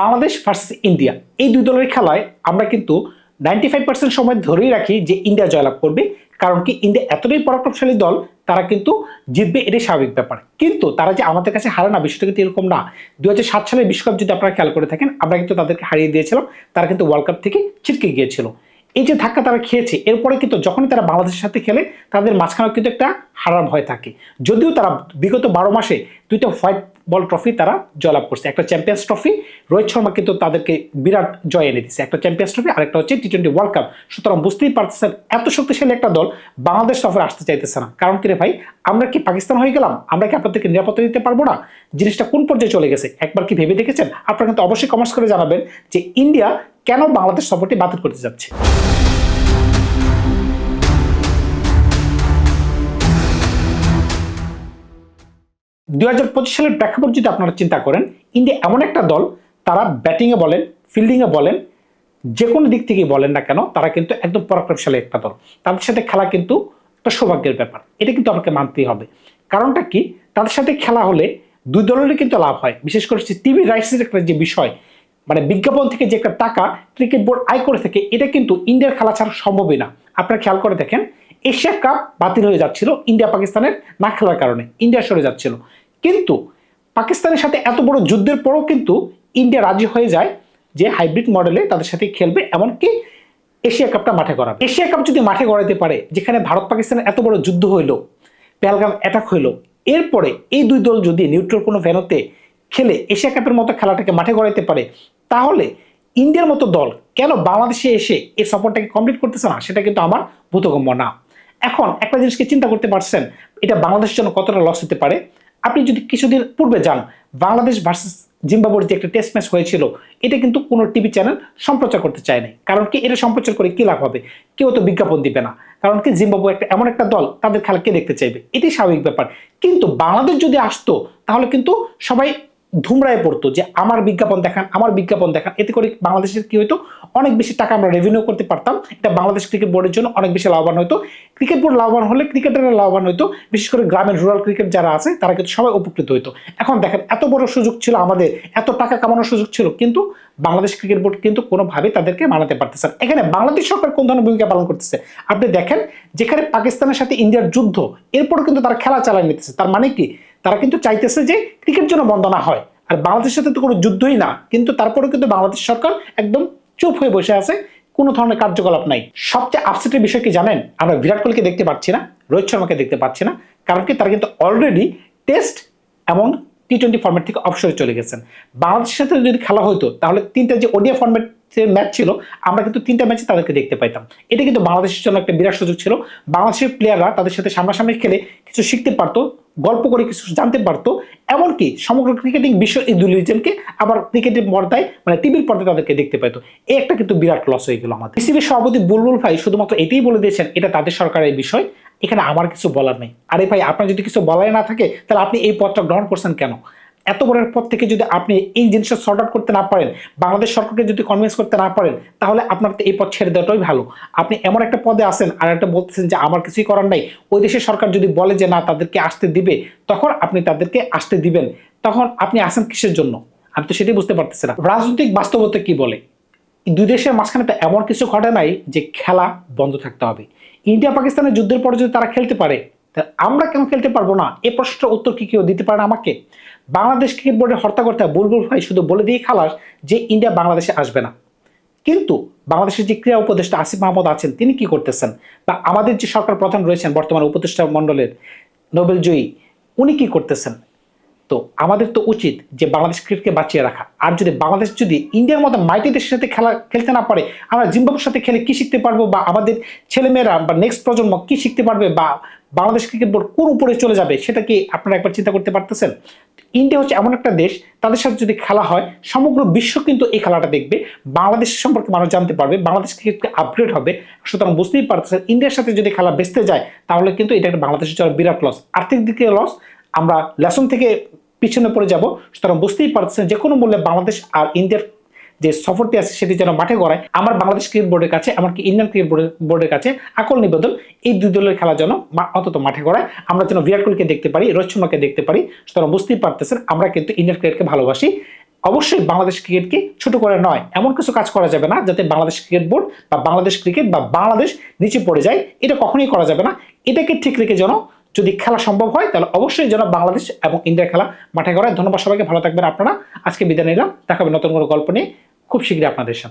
Bangladesh versus India এই দুই দলের খেলায় আমরা কিন্তু নাইনটি ফাইভ পার্সেন্ট সময় ধরেই রাখি যে ইন্ডিয়া জয়লাভ করবে। কারণ কি ইন্ডিয়া এতটাই পরাক্রমশালী দল, তারা কিন্তু জিতবে এটাই স্বাভাবিক ব্যাপার। কিন্তু তারা যে আমাদের কাছে হারে না, বিষয়টা কিন্তু এরকম না। দু সাত সালের বিশ্বকাপ যদি আপনারা খেয়াল করে থাকেন, আমরা কিন্তু তাদেরকে হারিয়ে দিয়েছিলাম। তারা কিন্তু ওয়ার্ল্ড কাপ থেকে ছিটকে গিয়েছিল। এই যে ধাক্কা তারা খেয়েছে, এরপরে কিন্তু যখনই তারা বাংলাদেশের সাথে খেলে, তাদের মাঝখানেও কিন্তু একটা হারার ভয় থাকে। যদিও তারা বিগত বারো মাসে দুইটা হোয়াইট বল ট্রফি তারা জয়লাভ করছে। একটা চ্যাম্পিয়ন্স ট্রফি, রোহিত শর্মা কিন্তু তাদেরকে বিরাট জয় এনে দিচ্ছে একটা চ্যাম্পিয়ন্স ট্রফি আর একটা হচ্ছে টি টোয়েন্টি ওয়ার্ল্ড কাপ। সুতরাং বুঝতেই পারতেছেন, এত শক্তিশালী একটা দল বাংলাদেশ সফরে আসতে চাইতেছে না। কারণ কি রে ভাই, আমরা কি পাকিস্তান হয়ে গেলাম? আমরা কি আপনাদেরকে নিরাপত্তা দিতে পারব না? জিনিসটা কোন পর্যায়ে চলে গেছে? একবার কি ভেবে দেখেছেন? আপনারা কিন্তু অবশ্যই কমার্স করে জানাবেন যে ইন্ডিয়া কেন বাংলাদেশ সফরটি বাতিল করতে যাচ্ছে। দুই হাজার পঁচিশ সালের প্রেক্ষাপট যদি আপনারা চিন্তা করেন, ইন্ডিয়া এমন একটা দল, তারা ব্যাটিংয়ে বলেন ফিল্ডিংয়ে বলেন, যে কোনো দিক থেকেই বলেন না কেন, তারা কিন্তু একদম পরাক্রমশালী একটা দল। তাদের সাথে খেলা কিন্তু একটা সৌভাগ্যের ব্যাপার। এটা কিন্তু আমাকে মানতেই হবে। কারণটা কি? তাদের সাথে খেলা হলে দুই দলেরই কিন্তু লাভ হয়। বিশেষ করে টিভি রাইটসের একটা যে বিষয় মানে বিজ্ঞাপন থেকে যে একটা টাকা ক্রিকেট বোর্ড আয় করে থাকে, এটা কিন্তু ইন্ডিয়ার খেলা ছাড়া সম্ভবই না। আপনারা খেয়াল করে দেখেন, এশিয়া কাপ বাতিল হয়ে যাচ্ছিল ইন্ডিয়া পাকিস্তানের না খেলার কারণে। ইন্ডিয়া সরে যাচ্ছিল। কিন্তু পাকিস্তানের সাথে এত বড় যুদ্ধের পরও কিন্তু ইন্ডিয়া রাজি হয়ে যায় যে হাইব্রিড মডেলে তাদের সাথে খেলবে, এমনকি এশিয়া কাপটা মাঠে করাবে এশিয়া কাপ যদি মাঠে গড়াতে পারে, যেখানে ভারত পাকিস্তানের এত বড় যুদ্ধ হইল পেলগাম অ্যাটাক হইল, এরপরে এই দুই দল যদি নিউট্রাল কোনো ভেনুতে খেলে, এশিয়া কাপের মতো খেলাটাকে মাঠে গড়াইতে পারে, তাহলে ইন্ডিয়ার মতো দল কেন বাংলাদেশে এসে এই সফরটাকে কমপ্লিট করতেছে না? সেটা কিন্তু আমার ভূতগম্য না। এখন একটা জিনিসকে চিন্তা করতে পারছেন, এটা বাংলাদেশের জন্য কতটা লস হতে পারে? আপনি যদি কিছুদিন পূর্বে যান, বাংলাদেশ ভার্সেস জিম্বাবুর যে একটা টেস্ট ম্যাচ হয়েছিল, এটা কিন্তু কোনো টিভি চ্যানেল সম্প্রচার করতে চায় নাই। কারণ কি? এটা সম্প্রচার করে কী লাভ হবে? কেউ তো বিজ্ঞাপন দিবে না। কারণ কি? জিম্বাবু একটা এমন একটা দল, তাদের খেলা কে দেখতে চাইবে? এটাই স্বাভাবিক ব্যাপার। কিন্তু বাংলাদেশ যদি আসতো, তাহলে কিন্তু সবাই ধুমরায় পড়তো যে আমার বিজ্ঞাপন দেখান, আমার বিজ্ঞাপন দেখান, এতে করে বাংলাদেশের কি হতো অনেক বেশি টাকা আমরা রেভিনিউ করতে পারতাম। এটা বাংলাদেশ ক্রিকেট বোর্ডের জন্য অনেক বেশি লাভবান হতো ক্রিকেট বোর্ড লাভবান হলে ক্রিকেটাররা লাভবান হতো বিশেষ করে গ্রামের রুরাল ক্রিকেট যারা আছে, তারা কিন্তু সবাই উপকৃত হতো এখন দেখেন, এত বড় সুযোগ ছিল আমাদের, এত টাকা কামানোর সুযোগ ছিল, কিন্তু বাংলাদেশ ক্রিকেট বোর্ড কিন্তু কোনোভাবে তাদেরকে মানাতে পারতেছে না। এখানে বাংলাদেশ সরকার কোন ধরনের ভূমিকা পালন করতেছে? আপনি দেখেন, যেখানে পাকিস্তানের সাথে ইন্ডিয়ার যুদ্ধ, এরপরও কিন্তু তারা খেলা চালায় নিতেছে। তার মানে কি? তারা কিন্তু চাইতেছে যে ক্রিকেট যেন বন্ধ না হয়। আর বাংলাদেশের সাথে তো কোনো যুদ্ধই না, কিন্তু তারপরেও কিন্তু বাংলাদেশ সরকার একদম চুপ হয়ে বসে আছে, কোনো ধরনের কার্যকলাপ নাই। সবচেয়ে আপসেটের বিষয় কি জানেন? আমরা বিরাট কোহলিকে দেখতে পাচ্ছি না, রোহিত শর্মাকে দেখতে পাচ্ছি না, কারণ কি তারা কিন্তু অলরেডি টেস্ট এবং টি টোয়েন্টি ফর্মেট থেকে অবসরে চলে গেছেন। বাংলাদেশের সাথে যদি খেলা হতো তাহলে তিনটা যে ওডিয়া ফর্মেট ম্যাচ ছিল, আমরা কিন্তু তিনটা ম্যাচে তাদেরকে দেখতে পাইতাম। এটা কিন্তু বাংলাদেশের জন্য একটা বিরাট সুযোগ ছিল। বাংলাদেশের প্লেয়াররা তাদের সাথে সামনাসামনি খেলে কিছু শিখতে পারতো গল্প করে কিছু জানতে পারতো। এমনকি সমগ্র ক্রিকেটিং বিশ্ব এই দুই আবার ক্রিকেটের পর্দায় মানে টিভির পর্দায় তাদেরকে দেখতে পেতো এই একটা কিন্তু বিরাট লস হয়ে গেল আমাদের। বিসিবির সভাপতি বুলবুল ভাই শুধুমাত্র এটাই বলে দিয়েছেন, এটা তাদের সরকারের বিষয়। এখানে আমার কিছু বলার নেই। আরে ভাই, আপনার যদি কিছু বলাই না থাকে, তাহলে আপনি এই পদটা গ্রহণ করছেন কেন? এত বড় পর থেকে যদি আপনি এই জিনিসটা সর্ট আউট করতে না পারেন, বাংলাদেশ সরকারকে যদি কনভিন্স করতে না পারেন, তাহলে আপনার তো এই পথ ছেড়ে দেওয়াটাই ভালো। আপনি এমন একটা পদে আসেন আর একটা বলতেছেন যে আমার কিছুই করার নাই, ওই দেশের সরকার যদি বলে যে না, তাদেরকে আসতে দিবে, তখন আপনি তাদেরকে আসতে দিবেন। তখন আপনি আসেন কিসের জন্য? আমি তো সেটাই বুঝতে পারতেছি না। রাজনৈতিক বাস্তবতা কি বলে? দুই দেশের মাঝখানে তো এমন কিছু ঘটে নাই যে খেলা বন্ধ থাকতে হবে। ইন্ডিয়া পাকিস্তানের যুদ্ধের পরে যদি তারা খেলতে পারে আমরা কেন খেলতে পারব না? এ প্রশ্নের উত্তর কি কেউ দিতে পারে আমাকে? বাংলাদেশ ক্রিকেট বোর্ডের হর্তা করতে বুলবুল ভাই শুধু বলে দিয়ে খালাস যে ইন্ডিয়া বাংলাদেশে আসবে না। কিন্তু বাংলাদেশের যে ক্রীড়া উপদেষ্টা আসিফ মাহমুদ আছেন, তিনি কি করতেছেন? বা আমাদের যে সরকার প্রধান রয়েছেন, বর্তমানে উপদেষ্টা মণ্ডলের নোবেল জয়ী, উনি কি করতেছেন? তো আমাদের তো উচিত যে বাংলাদেশ ক্রিকেটকে বাঁচিয়ে রাখা। আর যদি বাংলাদেশ যদি ইন্ডিয়ার মতো মাইটি দেশের সাথে খেলা, খেলতে না পারে, আমরা জিম্বাবুর সাথে খেলে কি শিখতে পারব? বা আমাদের ছেলেমেয়েরা বা নেক্সট প্রজন্ম কি শিখতে পারবে? বা বাংলাদেশ ক্রিকেট বোর্ড কোন উপরে চলে যাবে সেটা কি আপনারা একবার চিন্তা করতে পারতেছেন? ইন্ডিয়া হচ্ছে এমন একটা দেশ, তাদের সাথে যদি খেলা হয়, সমগ্র বিশ্ব কিন্তু এই খেলাটা দেখবে। বাংলাদেশ সম্পর্কে মানুষ জানতে পারবে, বাংলাদেশ ক্রিকেটকে আপগ্রেড হবে। সুতরাং বুঝতেই পারতেছেন, ইন্ডিয়ার সাথে যদি খেলা বেচতে যায়, তাহলে কিন্তু এটা একটা বাংলাদেশের জন্য বিরাট লস আর্থিক দিকে লস আমরা লেসন থেকে পিছনে পড়ে যাব। সুতরাং বুঝতেই পারতেছেন যে কোনো মূল্যে বাংলাদেশ আর ইন্ডিয়ার যে সফরটি আছে সেটি যেন মাঠে গড়ায়, আমার বাংলাদেশ ক্রিকেট বোর্ডের কাছে এমনকি ইন্ডিয়ান ক্রিকেট বোর্ডের কাছে আকল নিবেদন, এই দুই দলের খেলা যেন অন্তত মাঠে গড়ায়, আমরা যেন বিরাট কোহলিকে দেখতে পারি, রোহিত শর্মাকে দেখতে পারি সুতরাং বুঝতেই পারতেছেন, আমরা কিন্তু ইন্ডিয়ান ক্রিকেটকে ভালোবাসি। অবশ্যই বাংলাদেশ ক্রিকেটকে ছোট করে নয়, এমন কিছু কাজ করা যাবে না যাতে বাংলাদেশ ক্রিকেট বোর্ড বা বাংলাদেশ ক্রিকেট বা বাংলাদেশ নিচে পড়ে যায়, এটা কখনোই করা যাবে না। এটাকে ঠিক রেখে যেন যদি খেলা সম্ভব হয়, তাহলে অবশ্যই যেন বাংলাদেশ এবং ইন্ডিয়ার খেলা মাঠে করায় ধন্যবাদ সবাইকে, ভালো থাকবেন আপনারা। আজকে বিদায় নিলাম। দেখাবে নতুন কোনো গল্প নিয়ে। খুব শীঘ্রই আপনাদের সাথে